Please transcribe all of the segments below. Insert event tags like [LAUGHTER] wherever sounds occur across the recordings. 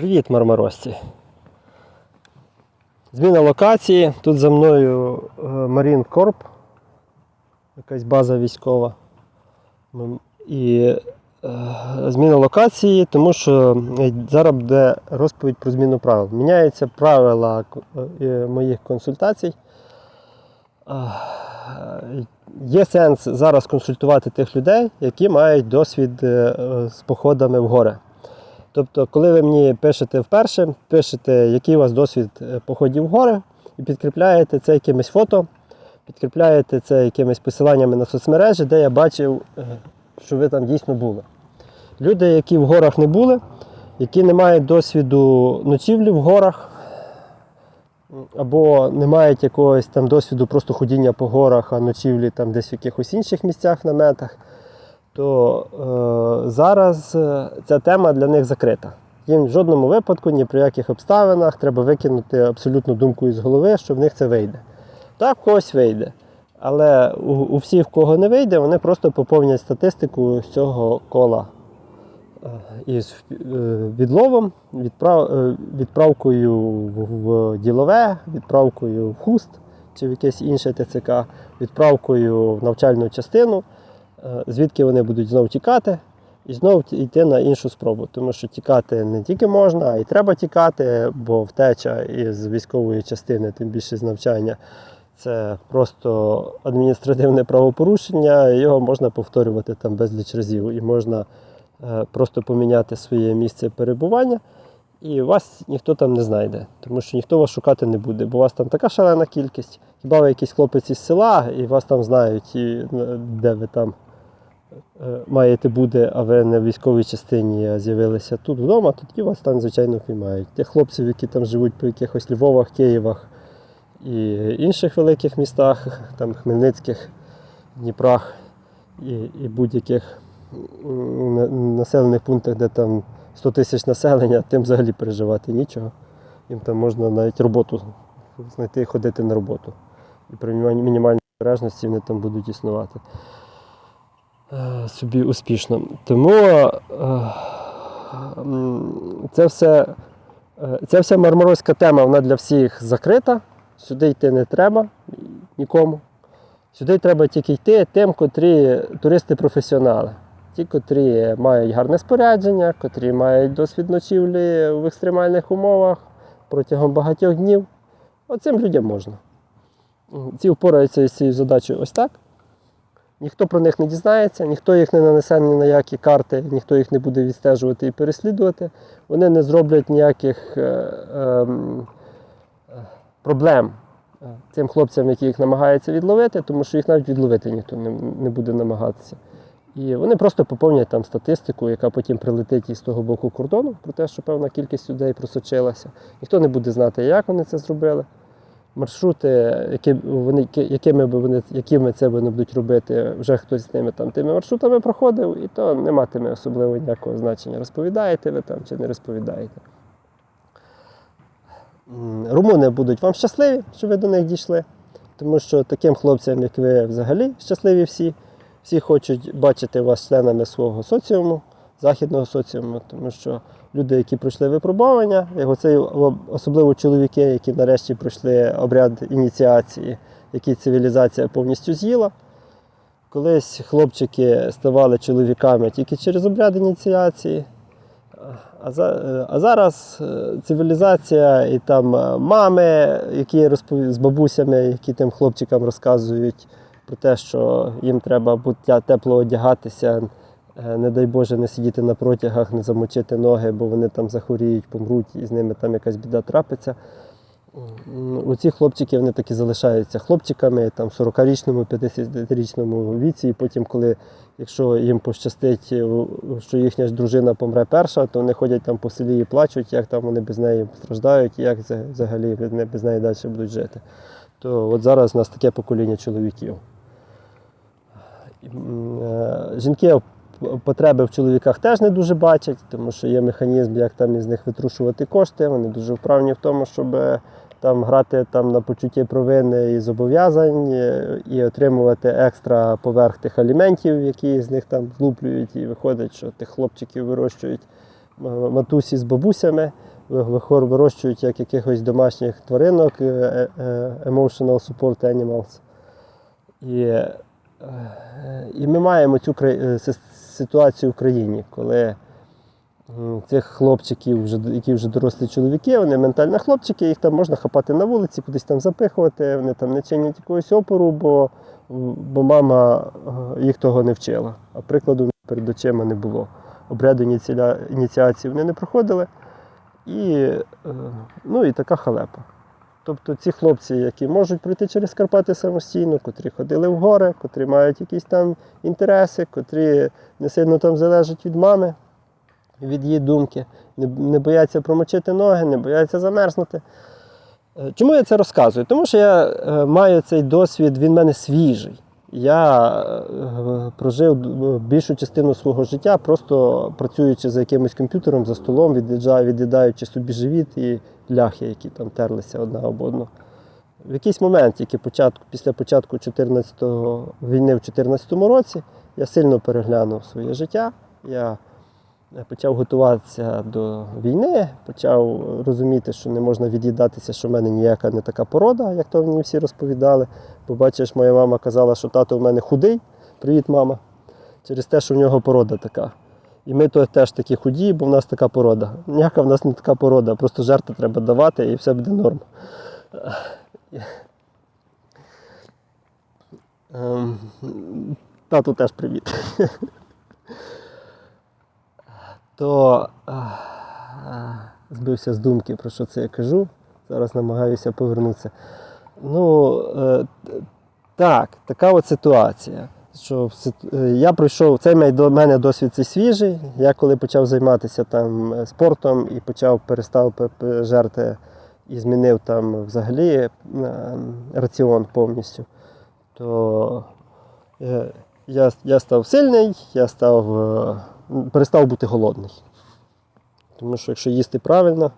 Привіт, мармаросці. Зміна локації. Тут за мною е, Marine Corp, якась база військова. І е, зміна локації, тому що е, зараз буде розповідь про зміну правил. Міняються правила моїх консультацій. Є сенс зараз консультувати тих людей, які мають досвід з походами в гори. Тобто, коли ви мені пишете вперше, пишете, який у вас досвід е, походів в гори, і підкріпляєте це якимись фото, підкріпляєте це якимись посиланнями на соцмережі, де я бачив, е, що ви там дійсно були. Люди, які в горах не були, які не мають досвіду ночівлі в горах, або не мають якогось там досвіду просто ходіння по горах, а ночівлі там десь в якихось інших місцях, наметах, то е, зараз е, ця тема для них закрита. Їм в жодному випадку, ні при яких обставинах треба викинути абсолютну думку із голови, що в них це вийде. Так, в когось вийде. Але у, у всіх, в кого не вийде, вони просто поповнять статистику з цього кола е, із е, відловом, відправ, відправкою в, в ділове, відправкою в хуст чи в якесь інше ТЦК, відправкою в навчальну частину, звідки вони будуть знову тікати і знову йти на іншу спробу. Тому що тікати не тільки можна, а й треба тікати, бо втеча із військової частини, тим більше з навчання. Це просто адміністративне правопорушення, його можна повторювати там безліч разів. І можна е, просто поміняти своє місце перебування, і вас ніхто там не знайде, тому що ніхто вас шукати не буде, бо у вас там така шалена кількість. Хіба ви якийсь хлопець із села, і вас там знають, і, е, де ви там е, маєте бути, а ви не в військовій частині, а з'явилися тут вдома, тоді вас там, звичайно, піймають. Тих хлопців, які там живуть по якихось Львовах, Києвах і інших великих містах, там Хмельницьких, Дніпрох і, і будь-яких населених пунктах, де там 100 тисяч населення, тим взагалі переживати нічого. Їм там можна навіть роботу знайти і ходити на роботу. І при мінімальній- обережності вони там будуть існувати е, собі успішно. Тому е, це все, е, ця вся марморозька тема вона для всіх закрита. Сюди йти не треба нікому. Сюди треба тільки йти тим, котрі туристи-професіонали. Ті, котрі мають гарне спорядження, котрі мають досвід ночівлі в екстремальних умовах протягом багатьох днів. Оцим людям можна. Ці впораються з цією задачею ось так. Ніхто про них не дізнається, ніхто їх не нанесе ні на які карти, ніхто їх не буде відстежувати і переслідувати. Вони не зроблять ніяких е, ем, е, проблем е, тим хлопцям, які їх намагаються відловити, тому що їх навіть відловити ніхто не, не буде намагатися. І вони просто поповнять там статистику, яка потім прилетить із того боку кордону, про те, що певна кількість людей просочилася. Ніхто не буде знати, як вони це зробили. Маршрути, які вони, якими б вони, якими це вони будуть робити, вже хтось з ними там тими маршрутами проходив, і то не матиме особливо ніякого значення. Розповідаєте ви там чи не розповідаєте. Румуни будуть вам щасливі, що ви до них дійшли. Тому що таким хлопцям, як ви, взагалі щасливі всі. Всі хочуть бачити вас членами свого соціуму, західного соціуму, тому що люди, які пройшли випробування, як оцей, особливо чоловіки, які нарешті пройшли обряд ініціації, який цивілізація повністю з'їла. Колись хлопчики ставали чоловіками тільки через обряд ініціації. А, за, а зараз е, цивілізація і там е, мами, які розпові... з бабусями, які тим хлопчикам розказують про те, що їм треба бути тепло одягатися, не дай Боже, не сидіти на протягах, не замочити ноги, бо вони там захворіють, помруть, і з ними там якась біда трапиться. М, Оці хлопчики вони таки залишаються хлопчиками там, в 40-річному, 50-річному віці, і потім, коли, якщо їм пощастить, е, що їхня ж дружина помре перша, то вони ходять там по селі і плачуть, як там вони без неї страждають, як взагалі вони без неї далі будуть жити. То от зараз у нас таке покоління чоловіків. Е, Жінки потреби в чоловіках теж не дуже бачать, тому що є механізм, як там із них витрушувати кошти. Вони дуже вправні в тому, щоб е, там грати там на почутті провини і зобов'язань, е, і отримувати екстра поверх тих аліментів, які з них там злуплюють, і виходить, що тих хлопчиків вирощують матусі з бабусями. вирощують як якихось домашніх тваринок, е, е, е, emotional support animals. І, е, і ми маємо цю е, ситуацію в країні, коли цих хлопчиків, які вже дорослі чоловіки, вони ментально хлопчики, їх там можна хапати на вулиці, кудись там запихувати, вони там не чинять якогось опору, бо, бо мама е, їх того не вчила. А прикладу перед очима не було. Обряду ініціації вони не проходили. І, е, ну, і така халепа. Тобто ці хлопці, які можуть пройти через Карпати самостійно, котрі ходили в гори, котрі мають якісь там інтереси, котрі не сильно там залежать від мами, від її думки, не, бояться промочити ноги, не бояться замерзнути. Е, Чому я це розказую? Тому що я е, маю цей досвід, він в мене свіжий. Я е, прожив більшу частину свого життя, просто працюючи за якимось комп'ютером, за столом, від'їдаючи собі живіт і ляхи, які там терлися одна об одну. В якийсь момент, тільки початку, після початку 14-го, війни в 2014 році, я сильно переглянув своє життя. Я я почав готуватися до війни, почав розуміти, що не можна від'їдатися, що в мене ніяка не така порода, як то мені всі розповідали. Бо бачиш, моя мама казала, що тато в мене худий. Привіт, мама. Через те, що в нього порода така. І ми то теж такі худі, бо в нас така порода. Ніяка в нас не така порода, просто жертви треба давати і все буде норм. Ем, Тату теж привіт. То а, а, збився з думки, про що це я кажу. Зараз намагаюся повернутися. Ну, е, так, така от ситуація. Що е, я пройшов, цей до мене досвід цей свіжий. Я коли почав займатися там е, спортом і почав перестав пе- пе- жерти і змінив там взагалі е, раціон повністю, то я, я став сильний, я став, перестав бути голодний. Тому що якщо їсти правильно,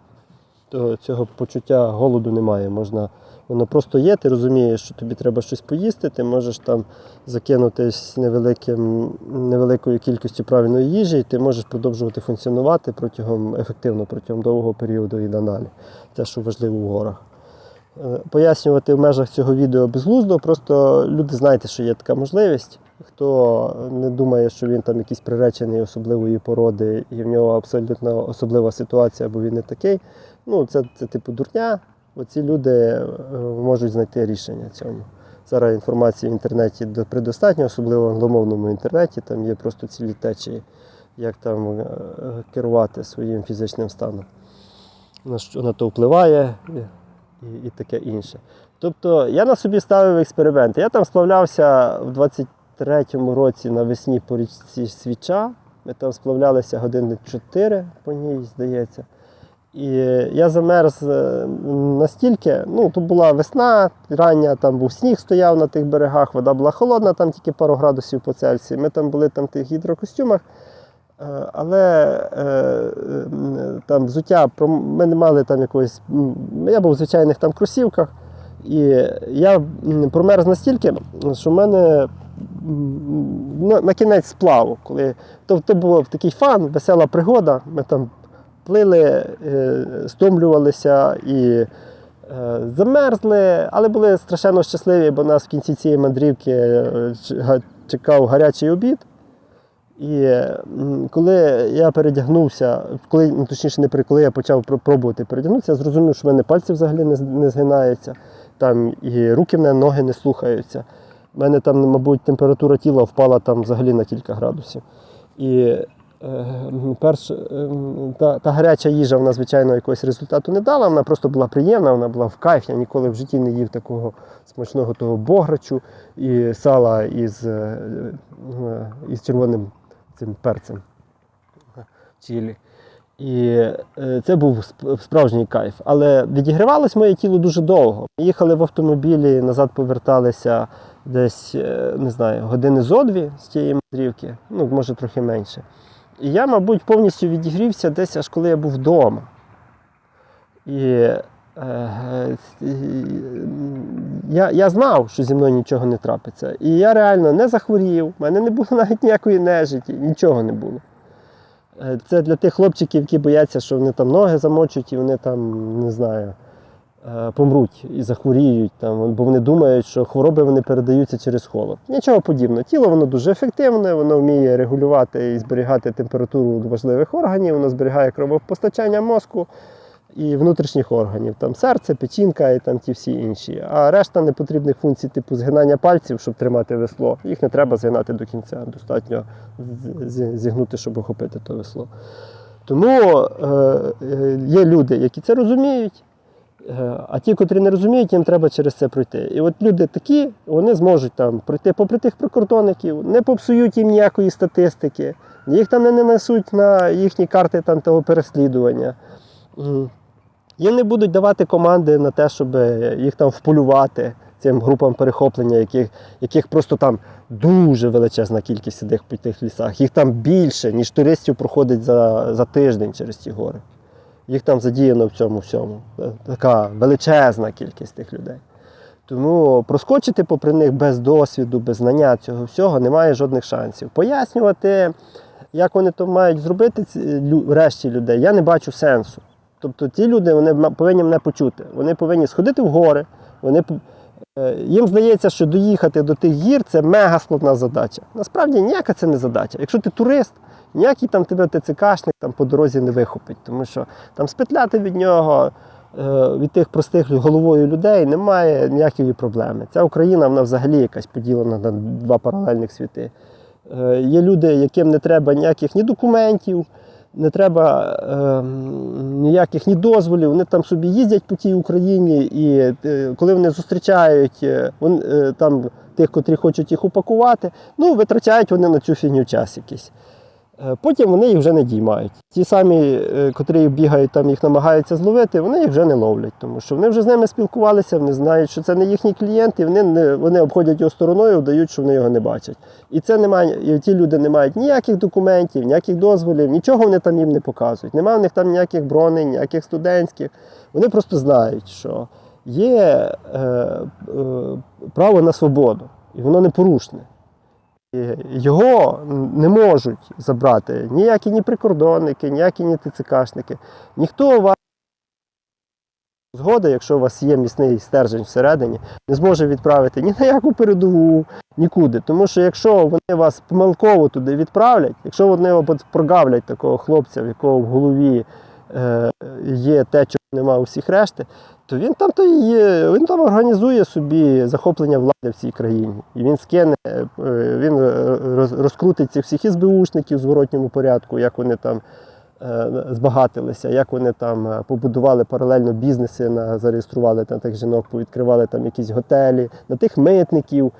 то цього почуття голоду немає. Можна, воно просто є, ти розумієш, що тобі треба щось поїсти, ти можеш там закинутись невеликим, невеликою кількістю правильної їжі, і ти можеш продовжувати функціонувати протягом ефективно протягом довгого періоду і надалі. Те, що важливо в горах. Е, Пояснювати в межах цього відео безглуздо, просто люди знаєте, що є така можливість. Хто не думає, що він там якийсь приречений особливої породи і в нього абсолютно особлива ситуація, бо він не такий. Ну, це, це типу дурня. Оці люди е, можуть знайти рішення цьому. Зараз інформації в інтернеті до- предостатньо, особливо в англомовному інтернеті. Там є просто цілі течії, як там е, керувати своїм фізичним станом. На що на то впливає і, і, таке інше. Тобто я на собі ставив експеримент. Я там сплавлявся в 23-му році навесні по річці Свіча. Ми там сплавлялися години 4 по ній, здається. І я замерз е, настільки, ну, то була весна, рання, там був сніг стояв на тих берегах, вода була холодна, там тільки пару градусів по Цельсію. Ми там були там в тих гідрокостюмах. Е, Але е, там взуття, ми не мали там якогось. Я був в звичайних там кросівках, і я промерз настільки, що в мене м, на, кінець сплаву, коли то, то був такий фан, весела пригода. Ми там плили, е, стомлювалися і е, замерзли, але були страшенно щасливі, бо нас в кінці цієї мандрівки е, чекав гарячий обід. І коли я передягнувся, коли, ну, точніше, не при коли я почав пробувати передягнутися, я зрозумів, що в мене пальці взагалі не, не згинаються, там і руки в мене ноги не слухаються. У мене там, мабуть, температура тіла впала там взагалі на кілька градусів. І перш, е, та, та гаряча їжа, вона, звичайно, якогось результату не дала, вона просто була приємна, вона була в кайф. Я ніколи в житті не їв такого смачного того бограчу і сала із, е, е, із червоним цим перцем чилі. І е, це був справжній кайф. Але відігрівалось моє тіло дуже довго. Їхали в автомобілі, назад поверталися десь, е, не знаю, години зо дві з тієї мандрівки, ну, може, трохи менше. Я, мабуть, повністю відігрівся десь аж коли я був вдома. І е, е, я, я знав, що зі мною нічого не трапиться. І я реально не захворів, в мене не було [LAUGHS] навіть ніякої нежиті, нічого не було. Е, Це для тих хлопчиків, які бояться, що вони там ноги замочуть і вони там, не знаю, помруть і захворіють, там, бо вони думають, що хвороби вони передаються через холод. Нічого подібного. Тіло воно дуже ефективне, воно вміє регулювати і зберігати температуру важливих органів, воно зберігає кровопостачання мозку і внутрішніх органів, там серце, печінка і там ті всі інші. А решта непотрібних функцій, типу згинання пальців, щоб тримати весло, їх не треба згинати до кінця. Достатньо зігнути, щоб охопити то весло. Тому е, е, є люди, які це розуміють. А ті, котрі не розуміють, їм треба через це пройти. І от люди такі, вони зможуть там пройти попри тих прикордонників, не попсують їм ніякої статистики, їх там не нанесуть на їхні карти там, того переслідування. Їм не будуть давати команди на те, щоб їх там вполювати цим групам перехоплення, яких, яких просто там дуже величезна кількість сидить по тих лісах. Їх там більше, ніж туристів проходить за, за тиждень через ті гори. Їх там задіяно в цьому всьому. Е, Така величезна кількість тих людей. Тому проскочити попри них без досвіду, без знання цього всього немає жодних шансів. Пояснювати, як вони то мають зробити, лю- решті людей, я не бачу сенсу. Тобто ті люди вони повинні мене почути. Вони повинні сходити в гори. Вони, е, їм здається, що доїхати до тих гір це мега складна задача. Насправді ніяка це не задача. Якщо ти турист, ніякий там тебе ТЦКшник там по дорозі не вихопить, тому що там спетляти від нього. е, Від тих простих головою людей немає ніякої проблеми. Ця Україна вона взагалі якась поділена на два паралельних світи. Е, Є люди, яким не треба ніяких ні документів, не треба е, ніяких ні дозволів. Вони там собі їздять по тій Україні, і коли вони зустрічають е, там тих, котрі хочуть їх упакувати, ну витрачають вони на цю фігню час якийсь. Е, Потім вони їх вже не діймають. Ті самі, е, котрі бігають там, їх намагаються зловити, вони їх вже не ловлять, тому що вони вже з ними спілкувалися, вони знають, що це не їхні клієнти, вони, не, вони обходять його стороною, вдають, що вони його не бачать. І це немає, і ті люди не мають ніяких документів, ніяких дозволів, нічого вони там їм не показують. Немає в них там ніяких броней, ніяких студентських. Вони просто знають, що є е, е, право на свободу, і воно непорушне. Його не можуть забрати ніякі ні прикордонники, ніякі ні ТЦКшники. Ніхто вас згода, якщо у вас є міцний стержень всередині, не зможе відправити ні на яку передову, нікуди. Тому що якщо вони вас помилково туди відправлять, якщо вони прогавлять такого хлопця, в якого в голові є те, чого немає у всіх решти, то він там то є, він там організує собі захоплення влади в цій країні. І він скине, е, він е, роз- розкрутить цих всіх ізбеушників в зворотньому порядку, як вони там е, збагатилися, як вони там е, побудували паралельно бізнеси, на, зареєстрували там тих жінок, повідкривали там якісь готелі, на тих митників, е,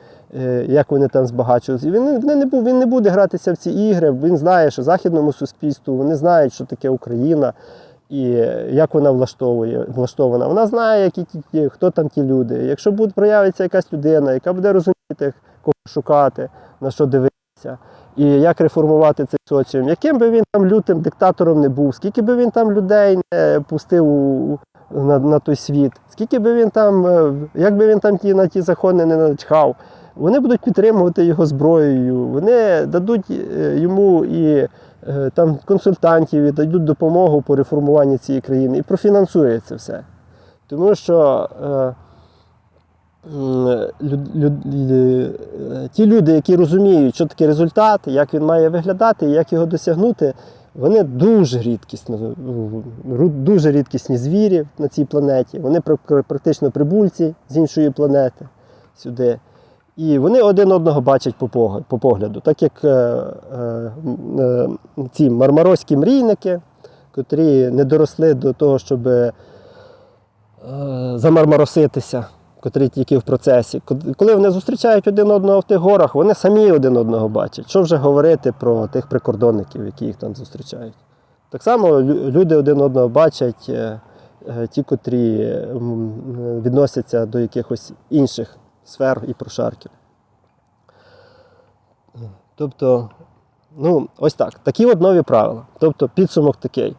як вони там збагачувалися. І він, він, не, він не буде гратися в ці ігри, він знає, що західному суспільству вони знають, що таке Україна і як вона влаштовує, влаштована. Вона знає, які ті- хто там ті люди. Якщо буде проявиться якась людина, яка буде розуміти, кого шукати, на що дивитися, і як реформувати цей соціум, яким би він там лютим диктатором не був, скільки би він там людей не пустив у, на, на той світ, скільки би він там, е, як би він там ті, на ті закони не начхав, вони будуть підтримувати його зброєю, вони дадуть е, йому і е, там консультантів і дадуть допомогу по реформуванню цієї країни і профінансує це все. Тому що е, ті люди, які розуміють, що таке результат, як він має виглядати, як його досягнути, вони дуже рідкісні, дуже рідкісні звірі на цій планеті. Вони практично прибульці з іншої планети сюди. І вони один одного бачать по погляду, так як е, е, е, ці мармароські мрійники, котрі не доросли до того, щоб е, замармароситися, котрі тільки в процесі. Коли вони зустрічають один одного в тих горах, вони самі один одного бачать. Що вже говорити про тих прикордонників, які їх там зустрічають. Так само люди один одного бачать, е, е, ті, котрі е, відносяться до якихось інших сфер і прошарків. Тобто, ну, ось так. Такі от нові правила. Тобто, підсумок такий.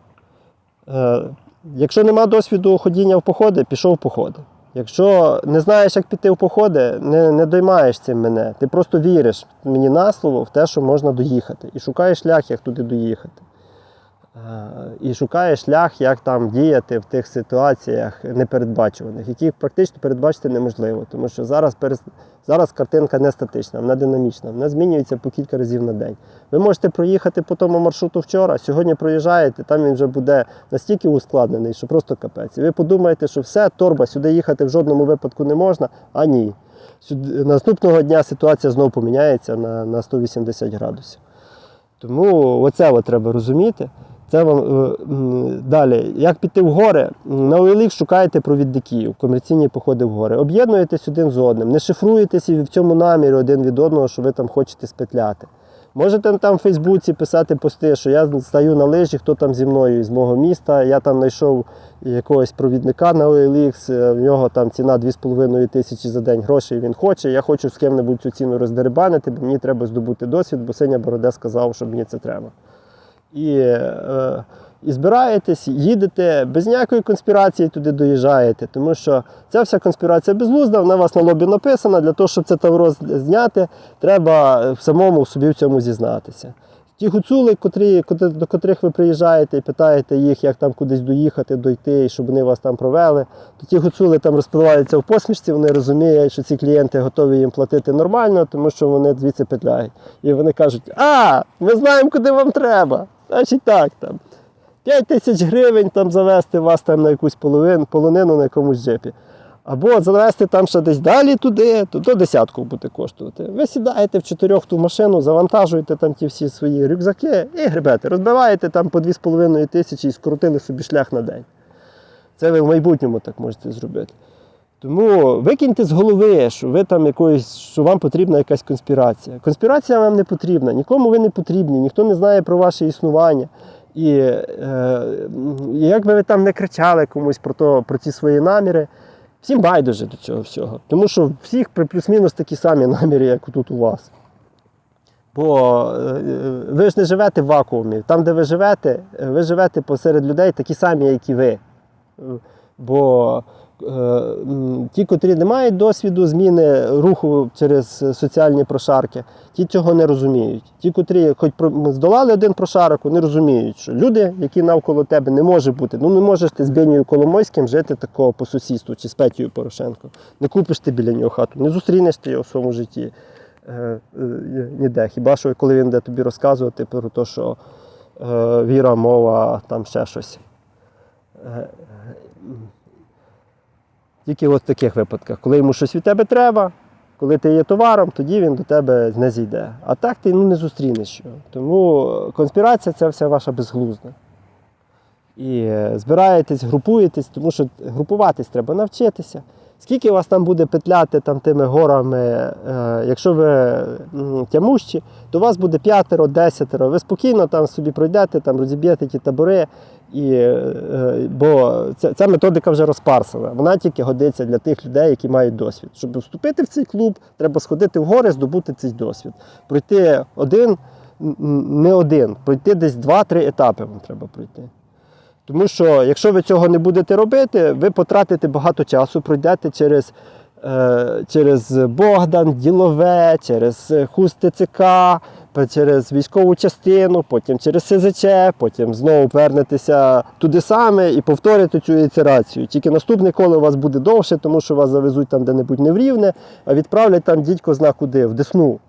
Е, якщо нема досвіду ходіння в походи, пішов в походи. Якщо не знаєш, як піти в походи, не, не доймаєш цим мене. Ти просто віриш мені на слово в те, що можна доїхати. І шукаєш шлях, як туди доїхати. І шукає шлях, як там діяти в тих ситуаціях непередбачуваних, яких практично передбачити неможливо. Тому що зараз, зараз картинка не статична, вона динамічна, вона змінюється по кілька разів на день. Ви можете проїхати по тому маршруту вчора, сьогодні проїжджаєте, там він вже буде настільки ускладнений, що просто капець. І ви подумаєте, що все, торба, сюди їхати в жодному випадку не можна, а ні. Сюди, наступного дня ситуація знову поміняється на, на 180 градусів. Тому оце от треба розуміти. Це е, далі. Як піти в гори? На OLX шукаєте провідників, комерційні походи в гори. Об'єднуєтесь один з одним, не шифруєтесь в цьому намірі один від одного, що ви там хочете спетляти. Можете там в Фейсбуці писати пости, що я стаю на лижі, хто там зі мною із мого міста. Я там знайшов якогось провідника на OLX, е, в нього там ціна 2,5 тисячі за день грошей він хоче. Я хочу з ким-небудь цю ціну роздерибанити, бо мені треба здобути досвід, бо Синя Бороде сказав, що мені це треба. І, е, і збираєтесь, їдете, без ніякої конспірації туди доїжджаєте, тому що ця вся конспірація безглузда, вона вас на лобі написана. Для того, щоб це тавро зняти, треба самому собі в цьому зізнатися. Ті гуцули, котрі, до котрих ви приїжджаєте і питаєте їх, як там кудись доїхати, дойти, і щоб вони вас там провели, то ті гуцули там розпливаються в посмішці, вони розуміють, що ці клієнти готові їм платити нормально, тому що вони звідси петляють. І вони кажуть: А, ми знаємо, куди вам треба. Значить так там. 5 тисяч гривень там завести вас там на якусь половину, полонину на якомусь джипі. Або завести там ще десь далі туди, то до десятку буде коштувати. Ви сідаєте в чотирьох ту машину, завантажуєте там ті всі свої рюкзаки і гребете. Розбиваєте там по 2,5 тисячі і скрутили собі шлях на день. Це ви в майбутньому так можете зробити. Тому викиньте з голови, що ви там якоїсь, що вам потрібна якась конспірація. Конспірація вам не потрібна, нікому ви не потрібні, ніхто не знає про ваше існування. І е, як би ви там не кричали комусь про, то, про ті свої наміри, всім байдуже до цього всього. Тому що всіх плюс-мінус такі самі наміри, як тут у вас. Бо е, ви ж не живете в вакуумі. Там, де ви живете, е, ви живете посеред людей такі самі, як і ви. Е, Бо е, ті, котрі не мають досвіду зміни руху через соціальні прошарки, ті цього не розуміють. Ті, котрі хоч здолали один прошарок, вони розуміють, що люди, які навколо тебе, не може бути. Ну не можеш ти з Бенію Коломойським жити такого по сусідству чи з Петєю Порошенко. Не купиш ти біля нього хату, не зустрінеш ти його в своєму житті. Е, е, ніде. Хіба що коли він буде тобі розказувати про те, що е, віра, мова, там ще щось. Е, е, Тільки от в таких випадках, коли йому щось від тебе треба, коли ти є товаром, тоді він до тебе не зійде. А так ти ну, не зустрінеш його. Тому конспірація це вся ваша безглузда. І е, збираєтесь, групуєтесь, тому що групуватись треба навчитися. Скільки вас там буде петляти там, тими горами, е, якщо ви тямущі, то у вас буде п'ятеро, десятеро. Ви спокійно там собі пройдете, там розіб'єте ті табори. І, е, бо ця, ця методика вже розпарсена. Вона тільки годиться для тих людей, які мають досвід. Щоб вступити в цей клуб, треба сходити в гори, здобути цей досвід. Пройти один, не один, пройти десь два-три етапи вам треба пройти. Тому що якщо ви цього не будете робити, ви потратите багато часу, пройдете через, е, через Богдан, Ділове, через е, Хуст ТЦК, через військову частину, потім через СЗЧ, потім знову вернетеся туди саме і повторите цю ітерацію. Тільки наступне коло у вас буде довше, тому що вас завезуть там де-небудь не в Рівне, а відправлять там дідько зна куди, в Десну.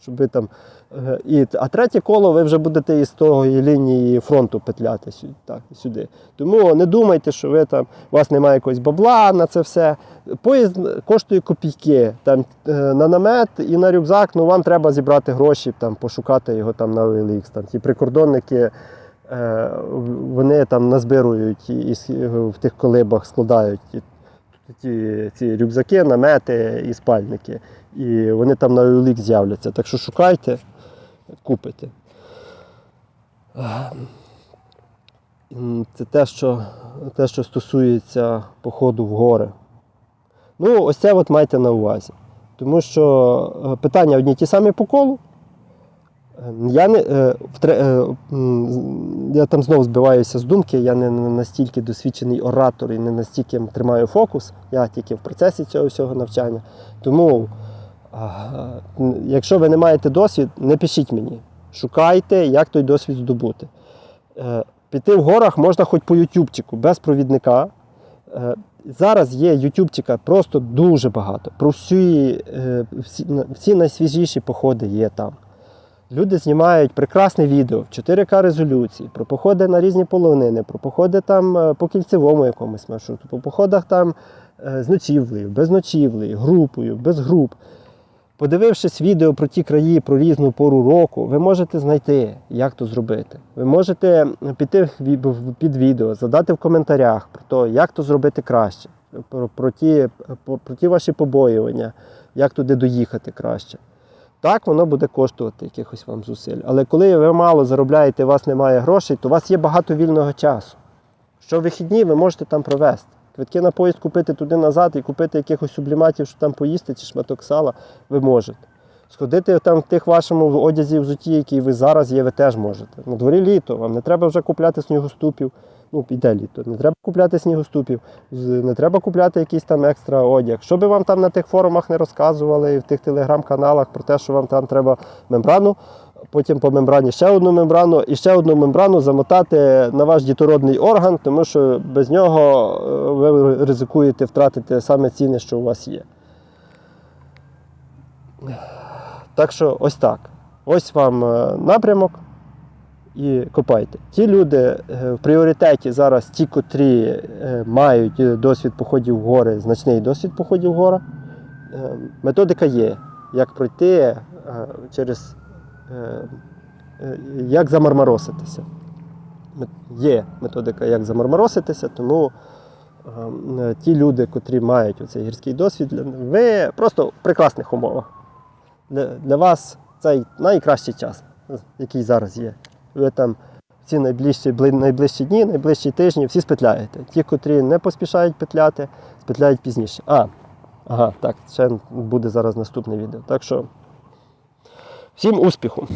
Щоб ви там, і, а третє коло ви вже будете із тої лінії фронту петляти сюди. Так, сюди. Тому не думайте, що ви там, у вас немає якогось бабла на це все. Поїзд коштує копійки. Там, е, на намет і на рюкзак, ну вам треба зібрати гроші, там, пошукати його там на OLX. Там, ті прикордонники. е, Вони там назбирують і, і в тих колибах складають ті, ці рюкзаки, намети і спальники. І вони там на OLX з'являться. Так що шукайте, купите. Це те, що, те, що стосується походу в гори. Ну, ось це от майте на увазі. Тому що е, питання одні ті самі по колу. Е, Я, не, е, е, я там знову збиваюся з думки, я не настільки досвідчений оратор і не настільки тримаю фокус, я тільки в процесі цього всього навчання. Тому, якщо ви не маєте досвід, не пишіть мені. Шукайте, як той досвід здобути. Е, Піти в горах можна хоч по ютубчику, без провідника. Е, Зараз є ютубчика просто дуже багато. Про всі, е, всі, всі найсвіжіші походи є там. Люди знімають прекрасне відео в 4К резолюції про походи на різні полонини, про походи там по кільцевому якомусь маршруту, по походах там з ночівлею, без ночівлею, групою, без груп. Подивившись відео про ті краї, про різну пору року, ви можете знайти, як то зробити. Ви можете піти під відео, задати в коментарях про те, як то зробити краще, про, про, ті, про ті ваші побоювання, як туди доїхати краще. Так, воно буде коштувати якихось вам зусиль. Але коли ви мало заробляєте, у вас немає грошей, то у вас є багато вільного часу. Що вихідні ви можете там провести. Квитки на поїзд купити туди назад і купити якихось субліматів, щоб там поїсти чи шматок сала, ви можете. Сходити там в тих вашому одязі взуті, який ви зараз є, ви теж можете. На дворі літо, вам не треба вже купляти снігоступів. Ну, іде літо, не треба купляти снігоступів, не треба купляти якийсь там екстра одяг. Що би вам там на тих форумах не розказували і в тих телеграм-каналах про те, що вам там треба мембрану, потім по мембрані ще одну мембрану і ще одну мембрану замотати на ваш дітородний орган, тому що без нього е, ви ризикуєте втратити саме цінне, що у вас є. Так що ось так. Ось вам е, напрямок і копайте. Ті люди е, в пріоритеті зараз, ті, котрі е, мають е, досвід походів в гори, значний досвід походів в гори. Е, Методика є, як пройти через як замармароситися. Є методика, як замармароситися, тому е, ті люди, котрі мають оцей гірський досвід, ви просто в прекрасних умовах. Для вас цей найкращий час, який зараз є. Ви там ці найближчі, найближчі дні, найближчі тижні всі спетляєте. Ті, котрі не поспішають петляти, спетляють пізніше. А, ага, так, ще буде зараз наступне відео. Так що всім успіху!